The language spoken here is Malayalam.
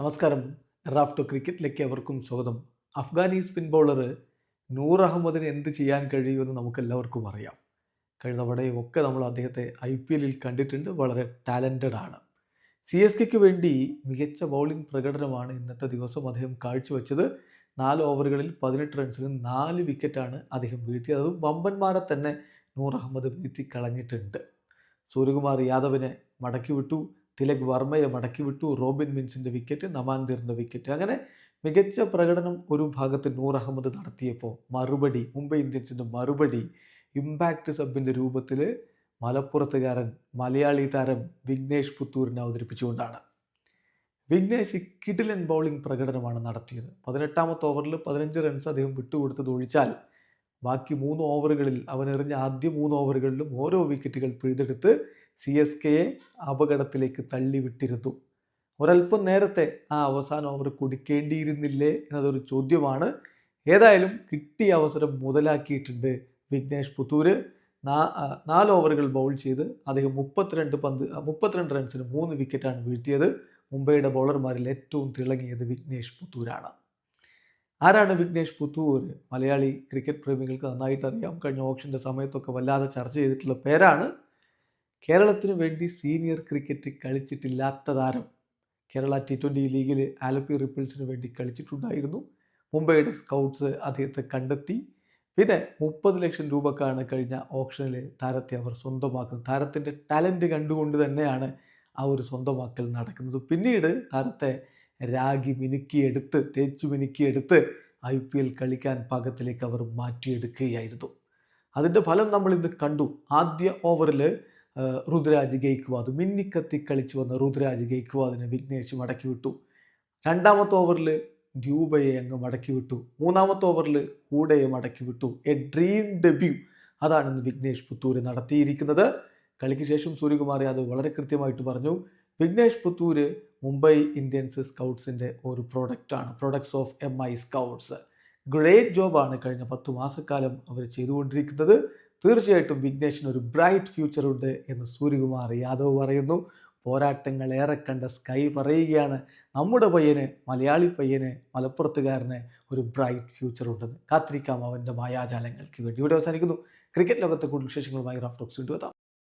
നമസ്കാരം. റാഫ്റ്റോ ക്രിക്കറ്റിലേക്ക് അവർക്കും സ്വാഗതം. അഫ്ഗാനി സ്പിൻ ബൗളർ നൂർ അഹമ്മദിന് എന്ത് ചെയ്യാൻ കഴിയുമെന്ന് നമുക്ക് എല്ലാവർക്കും അറിയാം. കഴിഞ്ഞ ഒക്കെ നമ്മൾ അദ്ദേഹത്തെ ഐ പി എല്ലിൽ കണ്ടിട്ടുണ്ട്. വളരെ ടാലന്റഡ് ആണ്. സി എസ് കെക്ക് വേണ്ടി മികച്ച ബൗളിംഗ് പ്രകടനമാണ് ഇന്നത്തെ ദിവസം അദ്ദേഹം കാഴ്ചവെച്ചത്. നാല് ഓവറുകളിൽ പതിനെട്ട് റൺസിന് നാല് വിക്കറ്റാണ് അദ്ദേഹം വീഴ്ത്തിയത്. അതും വമ്പന്മാരെ തന്നെ നൂർ അഹമ്മദ് വീഴ്ത്തി കളഞ്ഞിട്ടുണ്ട്. സൂര്യകുമാർ യാദവിനെ മടക്കി വിട്ടു. തിലക് വർമ്മയെ മടക്കി വിട്ടു. റോബിൻ മിൻസിന്റെ വിക്കറ്റ് നമാൻദീറിന്റെ വിക്കറ്റ്. അങ്ങനെ മികച്ച പ്രകടനം ഒരു ഭാഗത്ത് നൂർ അഹമ്മദ് നടത്തിയപ്പോൾ മറുപടി മുംബൈ ഇന്ത്യൻസിന്റെ മറുപടി ഇമ്പാക്റ്റ് സബിന്റെ രൂപത്തിൽ മലപ്പുറത്തുകാരൻ മലയാളി താരം വിഘ്നേഷ് പുത്തൂരിനെ അവതരിപ്പിച്ചുകൊണ്ടാണ്. വിഘ്നേഷ് കിഡിലൻ ബൗളിംഗ് പ്രകടനമാണ് നടത്തിയത്. പതിനെട്ടാമത്തെ ഓവറിൽ പതിനഞ്ച് റൺസ് അദ്ദേഹം വിട്ടുകൊടുത്തത് ഒഴിച്ചാൽ ബാക്കി മൂന്ന് ഓവറുകളിൽ അവൻ എറിഞ്ഞ ആദ്യ മൂന്ന് ഓവറുകളിലും ഓരോ വിക്കറ്റുകൾ പിഴുതെടുത്ത് സി എസ് കെയെ അപകടത്തിലേക്ക് തള്ളിവിട്ടിരുന്നു. ഒരല്പം നേരത്തെ ആ അവസാന ഓവർ കുടിക്കേണ്ടിയിരുന്നില്ലേ എന്നതൊരു ചോദ്യമാണ്. ഏതായാലും കിട്ടിയ അവസരം മുതലാക്കിയിട്ടുണ്ട് വിഘ്നേഷ് പുത്തൂര്. നാല് ഓവറുകൾ ബൗൾ ചെയ്ത് അദ്ദേഹം മുപ്പത്തിരണ്ട് പന്ത് മുപ്പത്തിരണ്ട് റൺസിന് മൂന്ന് വിക്കറ്റാണ് വീഴ്ത്തിയത്. മുംബൈയുടെ ബൗളർമാരിൽ ഏറ്റവും തിളങ്ങിയത് വിഘ്നേഷ് പുത്തൂരാണ്. ആരാണ് വിഘ്നേഷ് പുത്തൂർ? മലയാളി ക്രിക്കറ്റ് പ്രേമികൾക്ക് നന്നായിട്ട് അറിയാം കഴിഞ്ഞ ഓപ്ഷന്റെ സമയത്തൊക്കെ വല്ലാതെ ചർച്ച ചെയ്തിട്ടുള്ള പേരാണ് കേരളത്തിന് വേണ്ടി സീനിയർ ക്രിക്കറ്റ് കളിച്ചിട്ടില്ലാത്ത താരം കേരള ടി ട്വന്റി ലീഗിൽ ആലപ്പി റിപ്പിൾസിന് വേണ്ടി കളിച്ചിട്ടുണ്ടായിരുന്നു. മുംബൈയുടെ സ്കൗട്ട്സ് അദ്ദേഹത്തെ കണ്ടെത്തി. പിന്നെ മുപ്പത് ലക്ഷം രൂപക്കാണ് കഴിഞ്ഞ ഓപ്ഷനിൽ താരത്തെ അവർ സ്വന്തമാക്കുന്നത്. താരത്തിന്റെ ടാലന്റ് കണ്ടുകൊണ്ട് തന്നെയാണ് ആ ഒരു സ്വന്തമാക്കൽ നടക്കുന്നത്. പിന്നീട് താരത്തെ രാഗി മിനുക്കിയെടുത്ത് തേച്ചു മിനുക്കിയെടുത്ത് ഐ പി എൽ കളിക്കാൻ പാകത്തിലേക്ക് അവർ മാറ്റിയെടുക്കുകയായിരുന്നു. അതിന്റെ ഫലം നമ്മൾ ഇന്ന് കണ്ടു. ആദ്യ ഓവറിൽ രുദ്രാജ് ഗെയ്ക്വാദ്. മിന്നിക്കത്തി കളിച്ചു വന്ന റുദ്രാജ് ഗെയ്ക്വാദിനെ വിഘ്നേഷ് മടക്കി വിട്ടു രണ്ടാമത്തെ ഓവറിൽ ഡ്യൂബയെ അങ്ങ് മടക്കി വിട്ടു മൂന്നാമത്തെ ഓവറിൽ കൂടെയെ മടക്കി വിട്ടു എ ഡ്രീം ഡെബ്യൂ അതാണ് ഇന്ന് വിഘ്നേഷ് പുത്തൂര് നടത്തിയിരിക്കുന്നത്. കളിക്ക് ശേഷം സൂര്യകുമാർ യാദവ് വളരെ കൃത്യമായിട്ട് പറഞ്ഞു വിഘ്നേഷ് പുത്തൂര് മുംബൈ ഇന്ത്യൻസ് സ്കൗട്ട്സിന്റെ ഒരു പ്രോഡക്റ്റാണ്. Products of M I scouts. Great ജോബാണ് കഴിഞ്ഞ പത്ത് മാസക്കാലം അവർ ചെയ്തുകൊണ്ടിരിക്കുന്നത്. തീർച്ചയായിട്ടും വിഘ്നേഷിന് ഒരു ബ്രൈറ്റ് ഫ്യൂച്ചർ ഉണ്ട് എന്ന് സൂര്യകുമാർ യാദവ് പറയുന്നു. പോരാട്ടങ്ങൾ ഏറെ കണ്ട സ്കൈ പറയുകയാണ്. നമ്മുടെ പയ്യന് മലയാളി പയ്യന് മലപ്പുറത്തുകാരന് ഒരു ബ്രൈറ്റ് ഫ്യൂച്ചർ ഉണ്ടെന്ന്. കാത്തിരിക്കാം അവന്റെ മായാജാലങ്ങൾക്ക് വേണ്ടി. ഇവിടെ അവസാനിക്കുന്നു. ക്രിക്കറ്റ് ലോകത്തെ കൂടുതൽ വിശേഷങ്ങളുമായി റാഫ്റ്റോക്സ് കൊണ്ടുവെത്താം